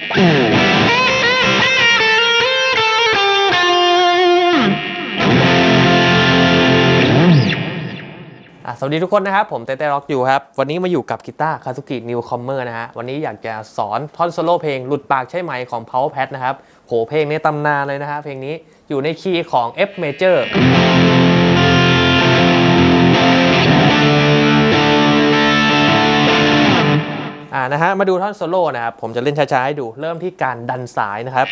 สวัสดีทุกคนนะครับ ผมเต้เต้ร็อกอยู่ครับ วันนี้มาอยู่กับกีตาร์คาซุกินิวคอมเมอร์นะฮะ วันนี้อยากจะสอนท่อนโซโล่เพลงหลุดปากใช่ไหมของ Power Pad นะครับ โหเพลงนี้ตำนานเลยนะฮะ เพลงนี้อยู่ในคีย์ของ F major นะฮะ มาดูท่อนโซโล่นะครับ ผมจะเล่นช้าๆให้ดู เริ่มที่การดันสายนะครับ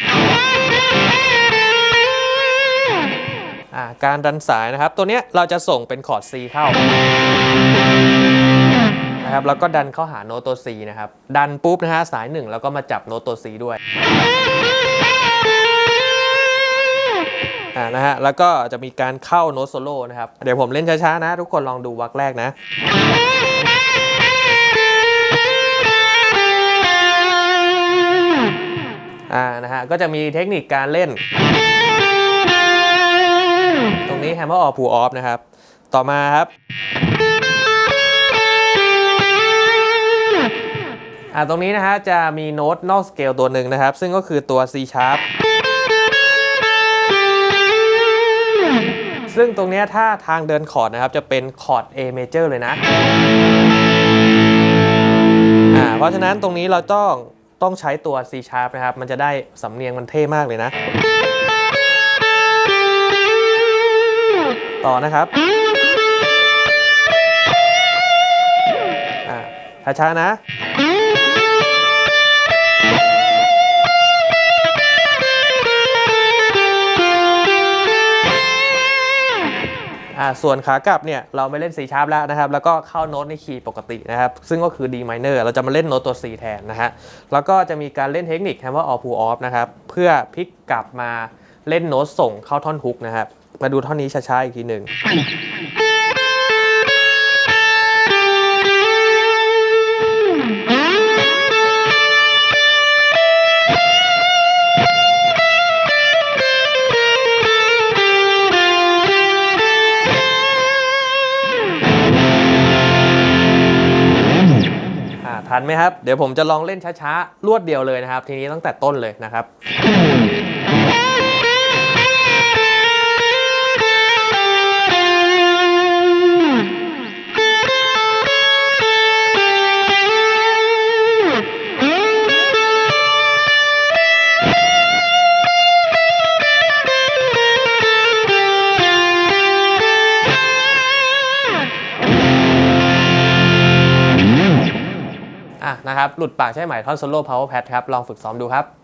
การดันสายนะครับ ตัวเนี้ยเราจะส่งเป็นคอร์ด C เข้านะครับ แล้วก็ดันเข้าหาโน้ตตัว C นะครับ ดันปุ๊บนะฮะสายหนึ่งแล้วก็มาจับโน้ตตัว C ด้วยอ่านะฮะ แล้วก็จะมีการเข้าโน้ตโซโล่นะครับ เดี๋ยวผมเล่นช้าๆนะ ทุกคนลองดูวักแรกนะ อ่านะฮะก็จะมีเทคนิคการเล่น ตรงนี้ hammer off pull off นะครับ ต่อมาครับอ่าตรงนี้นะฮะจะมีโน้ตนอกสเกลตัวหนึ่งนะครับ ซึ่งก็คือตัว C sharp ซึ่งตรงนี้ถ้าทางเดินคอร์ดนะครับ จะเป็นคอร์ด A major เลยนะ อ่าเพราะฉะนั้นตรงนี้เราต้อง ต้องใช้ตัว C sharp นะครับ มันจะได้สำเนียงมันเท่มากเลยนะ ต่อนะครับอ่าช้าๆนะ ส่วนขากลับเนี่ยเราไม่เล่น C sharp แล้วนะครับ แล้วก็เข้าโน้ตในคีย์ปกตินะครับ ซึ่งก็คือ D minor เราจะมาเล่นโน้ตตัว C แทนนะฮะ แล้วก็จะมีการเล่นเทคนิค hammer off pull off นะครับ เพื่อพลิกกลับมาเล่นโน้ตส่งเข้าท่อนฮุกนะครับ มาดูท่อนนี้ช้าๆอีกทีหนึ่ง ทันไหมครับ เดี๋ยวผมจะลองเล่นช้าๆ รวดเดียวเลยนะครับ ทีนี้ตั้งแต่ต้นเลยนะครับ อะนะครับหลุดปากใช่ไหมท่อนโซโล่พาวเวอร์แพดครับลองฝึกซ้อมดูครับ